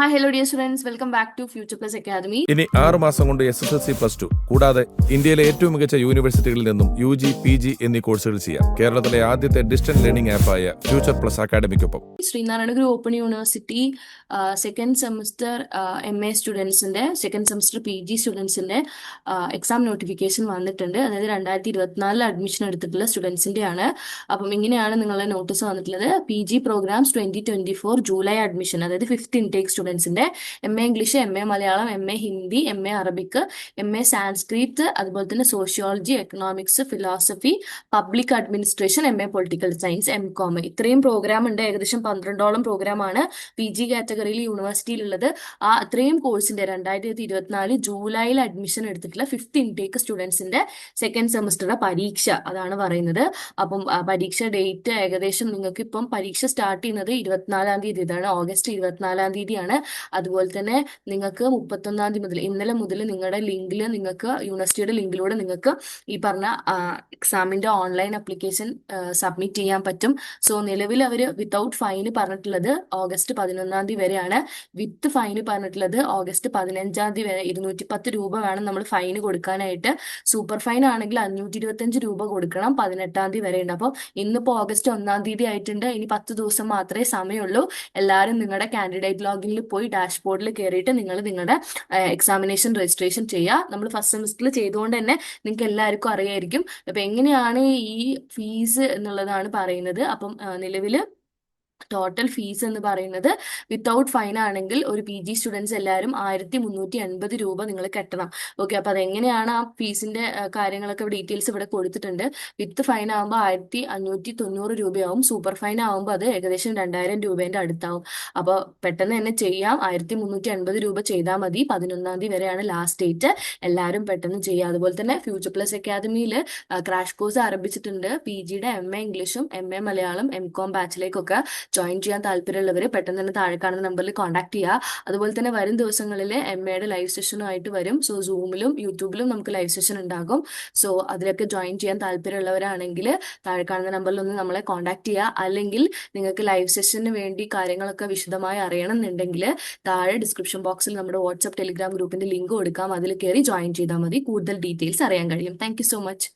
Hi hello dear students welcome back to Future Plus Academy ഇനി ആറ് മാസം കൊണ്ട് S S L C plus two കൂടാതെ ഇന്ത്യയിലെ ഏറ്റവും മികച്ച യൂണിവേഴ്സിറ്റികളിൽ നിന്നും യു ജി പി ജി എന്നീ കോഴ്സുകൾ ചെയ്യാം. കേരളത്തിലെ ആദ്യത്തെ ഡിസ്റ്റന്റ് ലേണിംഗ് ആപ്പായ future plus അക്കാദമിക്കൊപ്പം Sreenarayana Guru Open University second semester M A സ്റ്റുഡൻസിന്റെ second semester P G സ്റ്റുഡൻസിന്റെ എക്സാം നോട്ടിഫിക്കേഷൻ വന്നിട്ടുണ്ട്. അതായത് രണ്ടായിരത്തി ഇരുപത്തിനാലിൽ അഡ്മിഷൻ എടുത്തിട്ടുള്ള സ്റ്റുഡൻസിന്റെ ആണ്. അപ്പം ഇങ്ങനെയാണ് നിങ്ങളുടെ നോട്ടീസ് വന്നിട്ടുള്ളത്. P G programs twenty twenty four July admission അതായത് fifth intake സ്റ്റുഡൻസിന്റെ M A English M A Malayalam M A Hindi M A Arabic M A Sanskrit അതുപോലെ തന്നെ sociology economics philosophy public administration M A political science M Com ഇത്രയും program ഉണ്ട്. ഏകദേശം പന്ത്രണ്ടോളം programme ആണ് P G കാറ്റഗറിയിൽ യൂണിവേഴ്സിറ്റിയിലുള്ളത് ആ അത്രയും കോഴ്സിന്റെ രണ്ടായിരത്തി ഇരുപത്തിനാല് ജൂലൈയിൽ അഡ്മിഷൻ എടുത്തിട്ടുള്ള ഫിഫ്ത്ത് ഇൻടേക്ക് സ്റ്റുഡൻസിന്റെ സെക്കൻഡ് സെമസ്റ്ററുടെ പരീക്ഷ അതാണ് പറയുന്നത്. അപ്പം പരീക്ഷ ഡേറ്റ് ഏകദേശം നിങ്ങൾക്ക് ഇപ്പം പരീക്ഷ സ്റ്റാർട്ട് ചെയ്യുന്നത് ഇരുപത്തിനാലാം തീയതി ഇതാണ്. ഓഗസ്റ്റ് ഇരുപത്തിനാലാം തീയതിയാണ്. അതുപോലെ തന്നെ നിങ്ങൾക്ക് മുപ്പത്തൊന്നാം തീയതി മുതൽ ഇന്നലെ മുതൽ നിങ്ങളുടെ ലിങ്കിൽ നിങ്ങൾക്ക് യൂണിവേഴ്സിറ്റിയുടെ ലിങ്കിലൂടെ നിങ്ങൾക്ക് ഈ പറഞ്ഞ എക്സാമിന്റെ ഓൺലൈൻ അപ്ലിക്കേഷൻ സബ്മിറ്റ് ചെയ്യാൻ പറ്റും. സോ നിലവിൽ അവർ വിത്തൗട്ട് ഫൈന് പറഞ്ഞിട്ടുള്ളത് ഓഗസ്റ്റ് പതിനൊന്നാം തീയതി വരെയാണ്. വിത്ത് ഫൈന് പറഞ്ഞിട്ടുള്ളത് ഓഗസ്റ്റ് പതിനഞ്ചാം തീയതി വരെ ഇരുന്നൂറ്റി പത്ത് രൂപ വേണം നമ്മൾ ഫൈന് കൊടുക്കാനായിട്ട്. സൂപ്പർ ഫൈൻ ആണെങ്കിൽ അഞ്ഞൂറ്റി ഇരുപത്തഞ്ച് രൂപ കൊടുക്കണം പതിനെട്ടാം തീയതി വരെ ഉണ്ട്. അപ്പോൾ ഇന്നിപ്പോൾ ഓഗസ്റ്റ് ഒന്നാം തീയതി ആയിട്ടുണ്ട്. ഇനി പത്ത് ദിവസം മാത്രമേ സമയമുള്ളൂ. എല്ലാവരും നിങ്ങളുടെ കാൻഡിഡേറ്റ് ലോഗിനിൽ പോയി ഡാഷ്ബോർഡിൽ കയറിയിട്ട് നിങ്ങൾ നിങ്ങളുടെ എക്സാമിനേഷൻ രജിസ്ട്രേഷൻ ചെയ്യുക. നമ്മൾ ഫസ്റ്റ് സെമിസ്റ്ററിൽ ചെയ്തുകൊണ്ട് തന്നെ നിങ്ങൾക്ക് എല്ലാവർക്കും അറിയായിരിക്കും. അപ്പൊ എങ്ങനെയാണ് ഈ ഫീസ് എന്നുള്ളതാണ് പറയുന്നത്. അപ്പം നിലവിൽ ടോട്ടൽ ഫീസ് എന്ന് പറയുന്നത് വിത്തൗട്ട് ഫൈൻ ആണെങ്കിൽ ഒരു പി ജി സ്റ്റുഡൻസ് എല്ലാവരും ആയിരത്തി മുന്നൂറ്റി എൺപത് രൂപ നിങ്ങൾ കെട്ടണം. ഓക്കെ അപ്പൊ അതെങ്ങനെയാണ് ആ ഫീസിന്റെ കാര്യങ്ങളൊക്കെ ഡീറ്റെയിൽസ് ഇവിടെ കൊടുത്തിട്ടുണ്ട്. വിത്ത് ഫൈൻ ആകുമ്പോൾ ആയിരത്തി അഞ്ഞൂറ്റി തൊണ്ണൂറ് രൂപയാവും. സൂപ്പർ ഫൈൻ ആകുമ്പോൾ അത് ഏകദേശം രണ്ടായിരം രൂപേന്റെ അടുത്താവും. അപ്പോൾ പെട്ടെന്ന് തന്നെ ചെയ്യാം. ആയിരത്തി മുന്നൂറ്റി എൺപത് രൂപ ചെയ്താൽ മതി. പതിനൊന്നാം തീയതി വരെയാണ് ലാസ്റ്റ് ഡേറ്റ് എല്ലാവരും പെട്ടെന്ന് ചെയ്യുക അതുപോലെ തന്നെ ഫ്യൂച്ചർ പ്ലസ് അക്കാദമിയിൽ ക്രാഷ് കോഴ്സ് ആരംഭിച്ചിട്ടുണ്ട്. പി ജിയുടെ എം എ ഇംഗ്ലീഷും M A Malayalam M Com ബാച്ചിലേക്കൊക്കെ join ചെയ്യാൻ താല്പര്യമുള്ളവർ പെട്ടെന്ന് തന്നെ താഴെ കാണുന്ന നമ്പറിൽ കോൺടാക്ട് ചെയ്യുക അതുപോലെ തന്നെ വരും ദിവസങ്ങളിൽ എം എയുടെ ലൈവ് സെഷനുമായിട്ട് വരും. സോ സൂമിലും യൂട്യൂബിലും നമുക്ക് ലൈവ് സെഷൻ ഉണ്ടാകും. സോ അതിലൊക്കെ ജോയിൻ ചെയ്യാൻ താല്പര്യമുള്ളവരാണെങ്കിൽ താഴെ കാണുന്ന നമ്പറിൽ ഒന്ന് നമ്മളെ കോൺടാക്ട് ചെയ്യുക അല്ലെങ്കിൽ നിങ്ങൾക്ക് ലൈവ് സെഷന് വേണ്ടി കാര്യങ്ങളൊക്കെ വിശദമായി അറിയണം എന്നുണ്ടെങ്കിൽ താഴെ ഡിസ്ക്രിപ്ഷൻ ബോക്സിൽ നമ്മുടെ വാട്സ്ആപ്പ് ടെലിഗ്രാം ഗ്രൂപ്പിന്റെ ലിങ്ക് കൊടുക്കാം. അതിൽ കയറി ജോയിൻ ചെയ്താൽ മതി. കൂടുതൽ ഡീറ്റെയിൽസ് അറിയാൻ കഴിയും. Thank so much